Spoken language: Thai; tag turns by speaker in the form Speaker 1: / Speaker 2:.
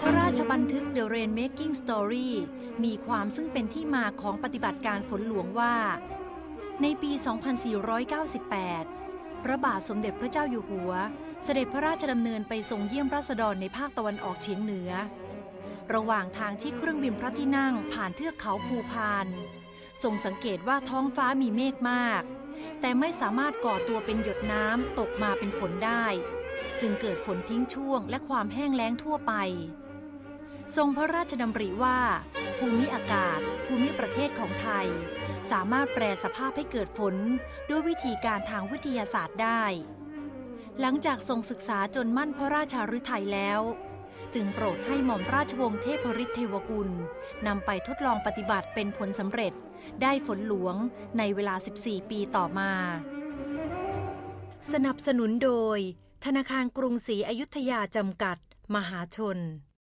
Speaker 1: พระราชบันทึก The Rain Making Story มีความซึ่งเป็นที่มาของปฏิบัติการฝนหลวงว่า ในปี 2498 พระบาทสมเด็จพระเจ้าอยู่หัว เสด็จพระราชดำเนินไปทรงเยี่ยมราษฎรในภาคตะวันออกเฉียงเหนือ ระหว่างทางที่เครื่องบินพระที่นั่งผ่านเทือกเขาภูพานทรงสังเกตว่าท้องฟ้ามีเมฆมาก แต่ไม่สามารถก่อตัวเป็นหยดน้ำตกมาเป็นฝนได้ จึงเกิดฝนทิ้งช่วงและความแห้งแล้งทั่วไป ทรงพระราชดำริว่า ภูมิอากาศ ภูมิประเทศของไทย สามารถแปลสภาพให้เกิดฝนด้วยวิธีการทางวิทยาศาสตร์ได้ หลังจากทรงศึกษาจนมั่นพระราชาฤทัยแล้ว จึงโปรดให้หม่อมราชวงศ์เทพฤทธิ์เทวกุลนำไปทดลองปฏิบัติเป็นผลสำเร็จ ได้ฝนหลวงในเวลา 14 ปีต่อมา สนับสนุนโดย ธนาคารกรุงศรีอยุธยาจำกัด มหาชน